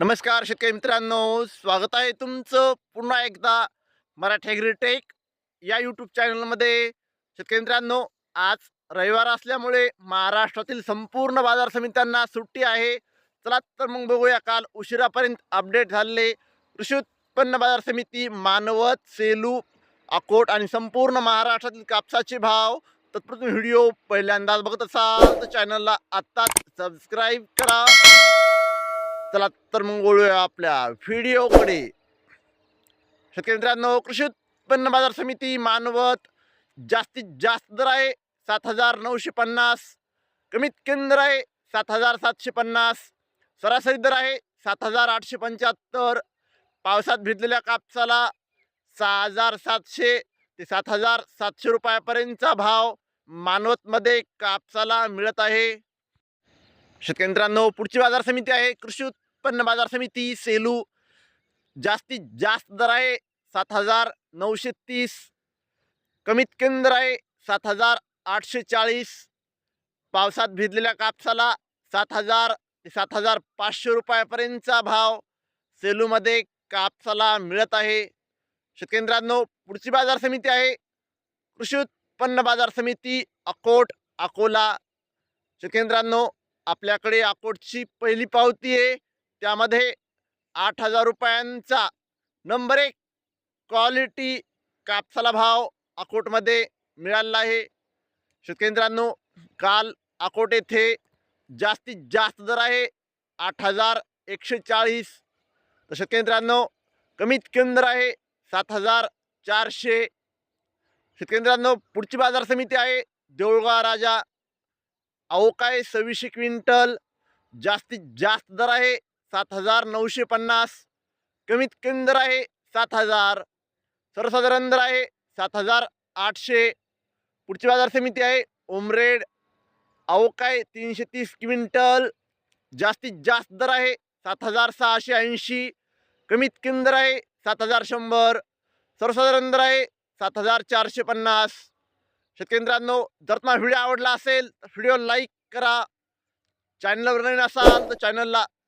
नमस्कार शेतकरी मित्रांनो स्वागत आहे तुमचं पुन्हा एकदा मराठी ॲग्रीटेक या यूट्यूब चॅनलमध्ये शेतकरी मित्रांनो आज रविवार असल्यामुळे महाराष्ट्रातील संपूर्ण बाजार समित्यांना सुट्टी आहे. चला तर मग बघूया काल उशिरापर्यंत अपडेट झालेले कृषी उत्पन्न बाजार समिती मानवत सेलू अकोट आणि संपूर्ण महाराष्ट्रातील कापसाचे भाव. तत्पूर्वी व्हिडिओ पहिल्यांदाच बघत असाल तर चॅनलला आत्ताच सबस्क्राईब करा. चला तर मग ओळूया आपल्या व्हिडिओकडे. शेतकरी मित्रांनो कृषी उत्पन्न बाजार समिती मानवत जास्तीत जास्त दर आहे सात हजार नऊशे पन्नास. कमीत कमी दर आहे सात हजार सातशे पन्नास. सरासरी दर आहे सात हजार आठशे पंच्याहत्तर. पावसात भिजलेल्या कापसाला सहा हजार सातशे ते सात हजार सातशे रुपयापर्यंतचा भाव मानवतमध्ये कापसाला मिळत आहे. शेतकरी मित्रांनो पुढची बाजार समिती आहे कृषी उत्पन्न बाजार समिती सेलू. जास्तीत जास्त दर आहे सात हजार नऊशे तीस. कमीत कमी दर आहे सात हजार आठशे चाळीस. पावसात भिजलेल्या कापसाला सात हजार ते सात हजार पाचशे रुपयापर्यंतचा भाव सेलूमध्ये कापसाला मिळत आहे. शेतकेंद्रांनो पुढची बाजार समिती आहे. कृषी उत्पन्न बाजार समिती अकोट अकोला. शेतकेंद्रांनो आपल्याकडे अकोटची पहिली पावती आहे. त्यामध्ये आठ हजार रुपयांचा नंबर एक क्वालिटी कापसाला भाव अकोटमध्ये मिळालेला आहे. शेतकेंद्रांनो काल अकोट येथे जास्तीत जास्त दर आहे आठ हजार एकशे चाळीस. तर शेतकरी कमीत कमी दर आहे सात हजार चारशे. शेतकरी पुढची बाजार समिती आहे देऊळगाव राजा. अवकाय सव्वीसशे क्विंटल जास्तीत जास्त दर आहे सात हजार नऊशे पन्नास. कमीत कमी दर आहे सात हजार. सर्वसाधारण दर आहे सात हजार आठशे. पुढची बाजार समिती आहे उमरेड अवकाय तीनशे तीस क्विंटल. जास्तीत जास्त दर आहे सात हजार सहाशे ऐंशी. कमीत कमी दर आहे सात हजार शंभर. सर्वसाधारण दर आहे सात हजार चारशे पन्नास. शेतकरी जर तुम्हाला व्हिडिओ आवडला असेल तर व्हिडिओ लाईक करा. चॅनलवर नवीन असाल तर चॅनलला